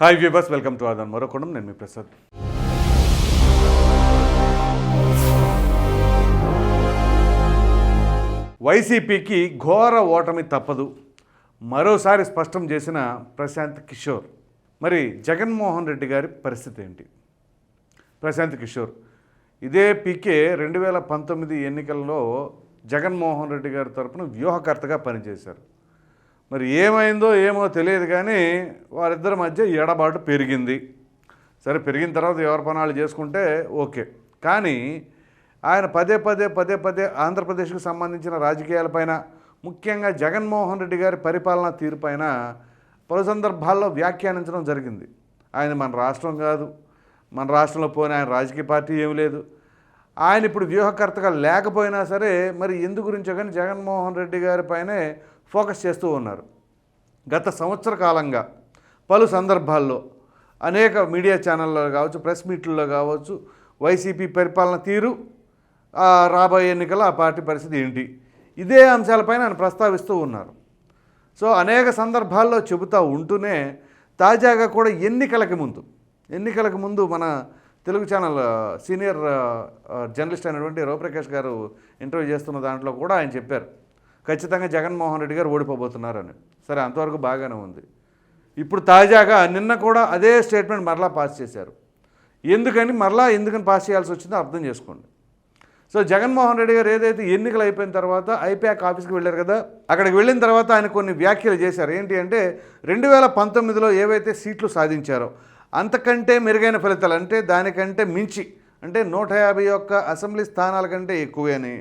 Hi viewers welcome to ఆదాన్ మరొకడం నేను మీ ప్రసాద్ వైసీపీకి ఘోర ఓటమి తప్పదు. మరోసారి స్పష్టం చేసిన ప్రశాంత్ కిషోర్. మరి జగన్మోహన్ రెడ్డి గారి పరిస్థితి ఏంటి? ప్రశాంత్ కిషోర్ ఇదే పీకే రెండు వేల పంతొమ్మిది ఎన్నికల్లో జగన్మోహన్ రెడ్డి గారి తరపున వ్యూహకర్తగా పనిచేశారు. మరి ఏమైందో ఏమో తెలియదు కానీ వారిద్దరి మధ్య ఎడబాటు పెరిగింది. సరే పెరిగిన తర్వాత ఎవరి పనాలు చేసుకుంటే ఓకే. కానీ ఆయన పదే పదే పదే పదే ఆంధ్రప్రదేశ్కు సంబంధించిన రాజకీయాలపైన ముఖ్యంగా జగన్మోహన్ రెడ్డి గారి పరిపాలనా తీరుపైన పలు సందర్భాల్లో వ్యాఖ్యానించడం జరిగింది. ఆయన మన రాష్ట్రం కాదు. మన రాష్ట్రంలో పోయిన ఆయన రాజకీయ పార్టీ ఏమి లేదు. ఆయన ఇప్పుడు వ్యూహకర్తగా లేకపోయినా సరే మరి ఎందు గురించో కానీ జగన్మోహన్ రెడ్డి గారి పైనే ఫోకస్ చేస్తూ ఉన్నారు. గత సంవత్సర కాలంగా పలు సందర్భాల్లో అనేక మీడియా ఛానల్లో కావచ్చు ప్రెస్ మీట్లలో కావచ్చు వైసీపీ పరిపాలన తీరు రాబోయే ఎన్నికల ఆ పార్టీ పరిస్థితి ఏంటి? ఇదే అంశాలపైన ఆయన ప్రస్తావిస్తూ ఉన్నారు. సో అనేక సందర్భాల్లో చెబుతూ ఉంటూనే తాజాగా కూడా ఎన్నికలకి ముందు ఎన్నికలకు ముందు మన తెలుగు ఛానల్ సీనియర్ జర్నలిస్ట్ అయినటువంటి రవిప్రకాష్ గారు ఇంటర్వ్యూ చేస్తున్న దాంట్లో కూడా ఆయన చెప్పారు. ఖచ్చితంగా జగన్మోహన్ రెడ్డి గారు ఓడిపోబోతున్నారని. సరే అంతవరకు బాగానే ఉంది. ఇప్పుడు తాజాగా నిన్న కూడా అదే స్టేట్మెంట్ మరలా పాస్ చేశారు. ఎందుకని? మరలా ఎందుకని పాస్ చేయాల్సి వచ్చిందో అర్థం చేసుకోండి. సో జగన్మోహన్ రెడ్డి గారు ఏదైతే ఎన్నికలు అయిపోయిన తర్వాత ఐపాక్ ఆఫీస్కి వెళ్ళారు కదా అక్కడికి వెళ్ళిన తర్వాత ఆయన కొన్ని వ్యాఖ్యలు చేశారు. ఏంటి అంటే రెండు వేల పంతొమ్మిదిలో ఏవైతే సీట్లు సాధించారో అంతకంటే మెరుగైన ఫలితాలు అంటే దానికంటే మించి అంటే నూట యాభై ఒక్క అసెంబ్లీ స్థానాల కంటే ఎక్కువే అని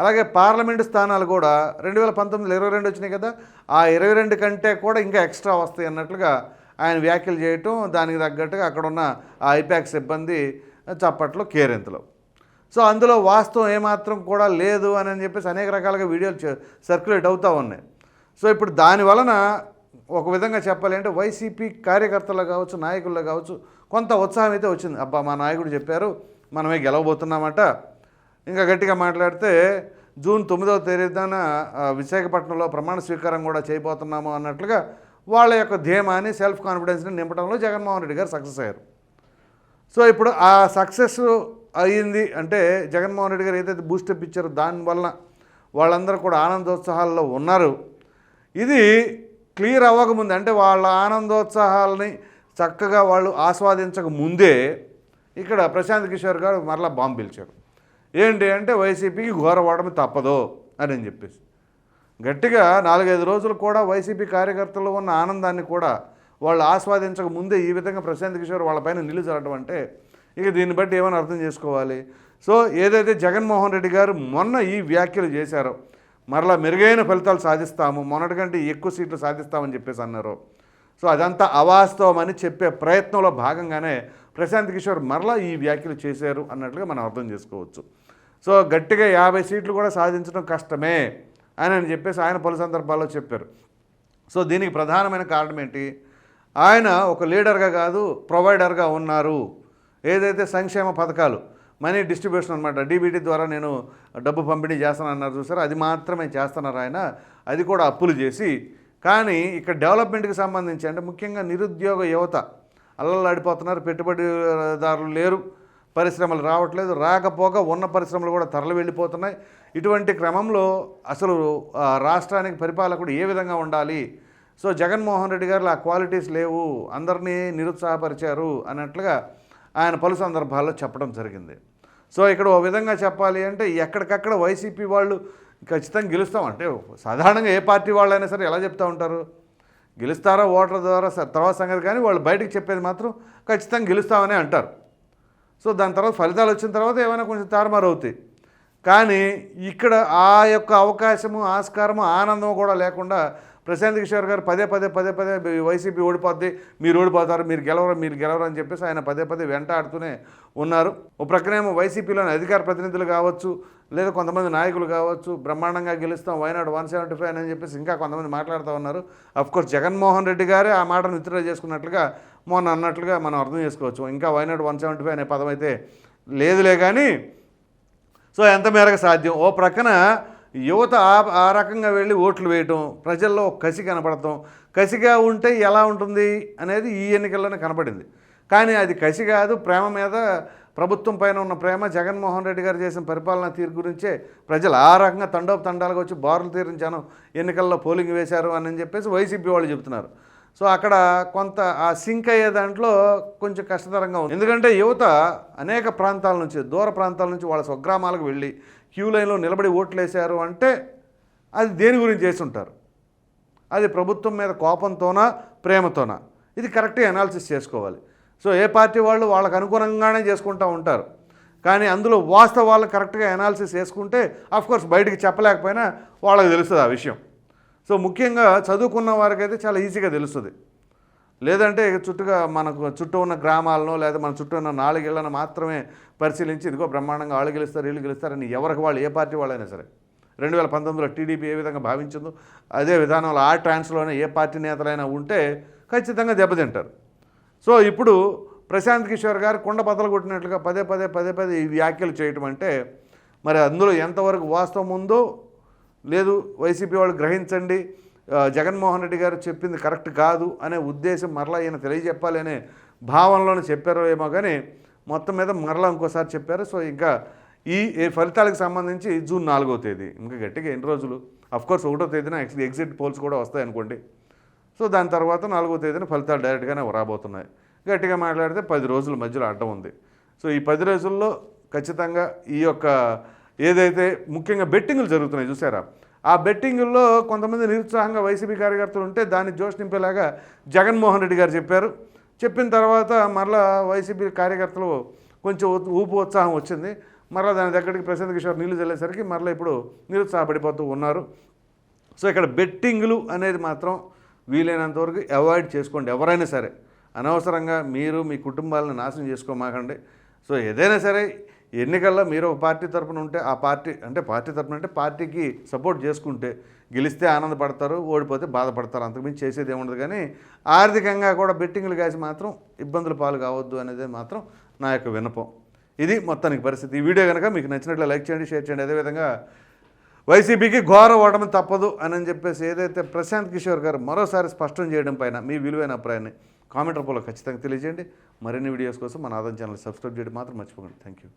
అలాగే పార్లమెంటు స్థానాలు కూడా రెండు వేల పంతొమ్మిదిలో ఇరవై రెండు వచ్చినాయి కదా ఆ ఇరవై రెండు కంటే కూడా ఇంకా ఎక్స్ట్రా వస్తాయి అన్నట్లుగా ఆయన వ్యాఖ్యలు చేయటం దానికి తగ్గట్టుగా అక్కడ ఉన్న ఆ ఐపాక్ సిబ్బంది చప్పట్లో కేరింతలు. సో అందులో వాస్తవం ఏమాత్రం కూడా లేదు అని అని చెప్పేసి అనేక రకాలుగా వీడియోలు సర్క్యులేట్ అవుతూ ఉన్నాయి. సో ఇప్పుడు దాని వలన ఒక విధంగా చెప్పాలి అంటే వైసీపీ కార్యకర్తలు కావచ్చు నాయకుల్లో కావచ్చు కొంత ఉత్సాహం అయితే వచ్చింది. అబ్బా మా నాయకుడు చెప్పారు మనమే గెలవబోతున్నామట. ఇంకా గట్టిగా మాట్లాడితే జూన్ తొమ్మిదవ తేదీన విశాఖపట్నంలో ప్రమాణ స్వీకారం కూడా చేయబోతున్నాము అన్నట్లుగా వాళ్ళ యొక్క ధీమాని సెల్ఫ్ కాన్ఫిడెన్స్ని నింపడంలో జగన్మోహన్ రెడ్డి గారు సక్సెస్ అయ్యారు. సో ఇప్పుడు ఆ సక్సెస్ అయ్యింది అంటే జగన్మోహన్ రెడ్డి గారు ఏదైతే బూస్టప్ ఇచ్చారో దానివల్ల వాళ్ళందరూ కూడా ఆనందోత్సాహాల్లో ఉన్నారు. ఇది క్లియర్ అవ్వకముందు అంటే వాళ్ళ ఆనందోత్సాహాలని చక్కగా వాళ్ళు ఆస్వాదించక ముందే ఇక్కడ ప్రశాంత్ కిషోర్ గారు మరలా బాంబు పిలిచారు. ఏంటి అంటే వైసీపీకి ఘోర తప్పదు అని అని చెప్పేసి. గట్టిగా నాలుగైదు రోజులు కూడా వైసీపీ కార్యకర్తలు ఉన్న ఆనందాన్ని కూడా వాళ్ళు ఆస్వాదించక ముందే ఈ విధంగా ప్రశాంత్ కిషోర్ వాళ్ళపైన నిలుచరటం అంటే ఇక దీన్ని బట్టి ఏమైనా అర్థం చేసుకోవాలి? సో ఏదైతే జగన్మోహన్ రెడ్డి గారు మొన్న ఈ వ్యాఖ్యలు చేశారో మరలా మెరుగైన ఫలితాలు సాధిస్తాము మొన్నటి కంటే ఎక్కువ సీట్లు సాధిస్తామని చెప్పేసి అన్నారు. సో అదంతా అవాస్తవం అని చెప్పే ప్రయత్నంలో భాగంగానే ప్రశాంత్ కిషోర్ మరలా ఈ వ్యాఖ్యలు చేశారు అన్నట్లుగా మనం అర్థం చేసుకోవచ్చు. సో గట్టిగా యాభై సీట్లు కూడా సాధించడం కష్టమే అని అని చెప్పేసి ఆయన పలు సందర్భాల్లో చెప్పారు. సో దీనికి ప్రధానమైన కారణం ఏంటి? ఆయన ఒక లీడర్గా కాదు ప్రొవైడర్గా ఉన్నారు. ఏదైతే సంక్షేమ పథకాలు మనీ డిస్ట్రిబ్యూషన్ అనమాట డీబీటీ ద్వారా నేను డబ్బు పంపిణీ చేస్తాను అన్నారు చూసారు అది మాత్రమే చేస్తున్నారు ఆయన. అది కూడా అప్పులు చేసి కానీ ఇక్కడ డెవలప్మెంట్కి సంబంధించి అంటే ముఖ్యంగా నిరుద్యోగ యువత అల్లలాడిపోతున్నారు పెట్టుబడిదారులు లేరు పరిశ్రమలు రావట్లేదు రాకపోగా ఉన్న పరిశ్రమలు కూడా తరలి వెళ్ళిపోతున్నాయి. ఇటువంటి క్రమంలో అసలు రాష్ట్రానికి పరిపాలకుడు ఏ విధంగా ఉండాలి? సో జగన్మోహన్ రెడ్డి గారు ఆ క్వాలిటీస్ లేవు అందరినీ నిరుత్సాహపరిచారు అన్నట్లుగా ఆయన పలు సందర్భాల్లో చెప్పడం జరిగింది. సో ఇక్కడ ఓ విధంగా చెప్పాలి అంటే ఎక్కడికక్కడ వైసీపీ వాళ్ళు ఖచ్చితంగా గెలుస్తాం. అంటే సాధారణంగా ఏ పార్టీ వాళ్ళైనా సరే ఎలా చెప్తూ ఉంటారు? గెలుస్తారా ఓటర్ ద్వారా తర్వాత సంగతి కానీ వాళ్ళు బయటకు చెప్పేది మాత్రం ఖచ్చితంగా గెలుస్తామని అంటారు. సో దాని తర్వాత ఫలితాలు వచ్చిన తర్వాత ఏమైనా కొంచెం తారుమారు అవుతాయి కానీ ఇక్కడ ఆ యొక్క అవకాశము ఆస్కారము ఆనందం కూడా లేకుండా ప్రశాంత్ కిషోర్ గారు పదే పదే పదే పదే వైసీపీ ఓడిపోద్ది మీరు ఓడిపోతారు మీరు గెలవరు మీరు గెలవరు అని చెప్పేసి ఆయన పదే పదే వెంటాడుతూనే ఉన్నారు. ఓ ప్రక్కనేమో వైసీపీలోని అధికార ప్రతినిధులు కావచ్చు లేదా కొంతమంది నాయకులు కావచ్చు బ్రహ్మాండంగా గెలుస్తాం వైనాడు వన్ సెవెంటీ ఫైవ్ అని చెప్పేసి ఇంకా కొంతమంది మాట్లాడుతూ ఉన్నారు. అఫ్కోర్స్ జగన్మోహన్ రెడ్డి గారే ఆ మాటను విత్డ్రా చేసుకున్నట్లుగా మొన్న అన్నట్లుగా మనం అర్థం చేసుకోవచ్చు. ఇంకా వైనాడు వన్ సెవెంటీ ఫైవ్ అనే పదం అయితే లేదులే కానీ సో ఎంత మేరకు సాధ్యం? ఓ ప్రక్కన యువత ఆ రకంగా వెళ్ళి ఓట్లు వేయటం ప్రజల్లో కసి కనపడటం కసిగా ఉంటే ఎలా ఉంటుంది అనేది ఈ ఎన్నికల్లోనే కనపడింది. కానీ అది కసి కాదు ప్రేమ మీద ప్రభుత్వం పైన ఉన్న ప్రేమ జగన్మోహన్ రెడ్డి గారు చేసిన పరిపాలన తీరు గురించే ప్రజలు ఆ రకంగా తండోపు తండాలుగా వచ్చి బారులు తీరించాను ఎన్నికల్లో పోలింగ్ వేశారు అని చెప్పేసి వైసీపీ వాళ్ళు చెబుతున్నారు. సో అక్కడ కొంత ఆ సింక్ అయ్యే దాంట్లో కొంచెం కష్టతరంగా ఉంది. ఎందుకంటే యువత అనేక ప్రాంతాల నుంచి దూర ప్రాంతాల నుంచి వాళ్ళ స్వగ్రామాలకు వెళ్ళి క్యూ లైన్లో నిలబడి ఓట్లు వేశారు అంటే అది దేని గురించి చేసి ఉంటారు అది ప్రభుత్వం మీద కోపంతోనా ప్రేమతోనా? ఇది కరెక్ట్గా అనాలిసిస్ చేసుకోవాలి. సో ఏ పార్టీ వాళ్ళు వాళ్ళకు అనుగుణంగానే చేసుకుంటూ ఉంటారు. కానీ అందులో వాస్తవాలు కరెక్ట్గా అనాలిసిస్ చేసుకుంటే కోర్స్ బయటికి చెప్పలేకపోయినా వాళ్ళకి తెలుస్తుంది ఆ విషయం. సో ముఖ్యంగా చదువుకున్న వారికైతే చాలా ఈజీగా తెలుస్తుంది. లేదంటే చుట్టుగా మనకు చుట్టూ ఉన్న గ్రామాలను లేదా మన చుట్టూ ఉన్న నాలుగేళ్ళను మాత్రమే పరిశీలించి ఇదిగో బ్రహ్మాండంగా వాళ్ళు గెలుస్తారు వీళ్ళు గెలుస్తారని ఎవరికి వాళ్ళు ఏ పార్టీ వాళ్ళైనా సరే. రెండు వేల పంతొమ్మిదిలో టీడీపీ ఏ విధంగా భావించిందో అదే విధానంలో ఆ ట్రాన్స్లోనే ఏ పార్టీ నేతలైనా ఉంటే ఖచ్చితంగా దెబ్బతింటారు. సో ఇప్పుడు ప్రశాంత్ కిషోర్ గారు కుండ పదలు కొట్టినట్లుగా పదే పదే పదే పదే ఈ వ్యాఖ్యలు చేయటం అంటే మరి అందులో ఎంతవరకు వాస్తవం ఉందో లేదు వైసీపీ వాళ్ళు గ్రహించండి జగన్మోహన్ రెడ్డి గారు చెప్పింది కరెక్ట్ కాదు అనే ఉద్దేశం మరలా ఈయన తెలియజెప్పాలి అనే భావనలోనే చెప్పారో ఏమో కానీ మొత్తం మీద మరలా ఇంకోసారి చెప్పారు. సో ఇంకా ఈ ఫలితాలకు సంబంధించి జూన్ నాలుగో తేదీ. ఇంకా గట్టిగా ఎన్ని రోజులు? అఫ్కోర్స్ ఒకటో తేదీన ఎక్స్ ఎగ్జిట్ పోల్స్ కూడా వస్తాయి అనుకోండి. సో దాని తర్వాత నాలుగో తేదీన ఫలితాలు డైరెక్ట్గానే రాబోతున్నాయి. గట్టిగా మాట్లాడితే పది రోజుల మధ్యలో అడ్డం ఉంది. సో ఈ పది రోజుల్లో ఖచ్చితంగా ఈ యొక్క ఏదైతే ముఖ్యంగా బెట్టింగులు జరుగుతున్నాయి చూసారా? ఆ బెట్టింగుల్లో కొంతమంది నిరుత్సాహంగా వైసీపీ కార్యకర్తలు ఉంటే దాన్ని జోష్ నింపేలాగా జగన్మోహన్ రెడ్డి గారు చెప్పారు. చెప్పిన తర్వాత మరలా వైసీపీ కార్యకర్తలు కొంచెం ఊపు ఉత్సాహం వచ్చింది. మరలా దాని దగ్గరికి ప్రశాంత్ కిషోర్ నీళ్ళు చల్లేసరికి మరలా ఇప్పుడు నిరుత్సాహపడిపోతూ ఉన్నారు. సో ఇక్కడ బెట్టింగ్లు అనేది మాత్రం వీలైనంత వరకు అవాయిడ్ చేసుకోండి. ఎవరైనా సరే అనవసరంగా మీరు మీ కుటుంబాలను నాశనం చేసుకోమాకండి. సో ఏదైనా సరే ఎన్నికల్లో మీరు ఒక పార్టీ తరపున ఉంటే ఆ పార్టీ అంటే పార్టీ తరపున అంటే పార్టీకి సపోర్ట్ చేసుకుంటే గెలిస్తే ఆనందపడతారు ఓడిపోతే బాధపడతారు. అంతకుమించి చేసేది ఏముండదు. కానీ ఆర్థికంగా కూడా బెట్టింగ్లు కాసి మాత్రం ఇబ్బందులు పాలు కావద్దు అనేది మాత్రం నా యొక్క వినపం ఇది మొత్తానికి పరిస్థితి. ఈ వీడియో కనుక మీకు నచ్చినట్లు లైక్ చేయండి షేర్ చేయండి. అదేవిధంగా వైసీపీకి ఘోర ఓటమి తప్పదు అని చెప్పేసి ఏదైతే ప్రశాంత్ కిషోర్ గారు మరోసారి స్పష్టం చేయడం పైన మీ విలువైన అభిప్రాయాన్ని కామెంట్ రూపంలో ఖచ్చితంగా తెలియజేయండి. మరిన్ని వీడియోస్ కోసం మన ఆదాయం ఛానల్ సబ్స్క్రైబ్ చేయడం మాత్రం మర్చిపోకండి. Thank you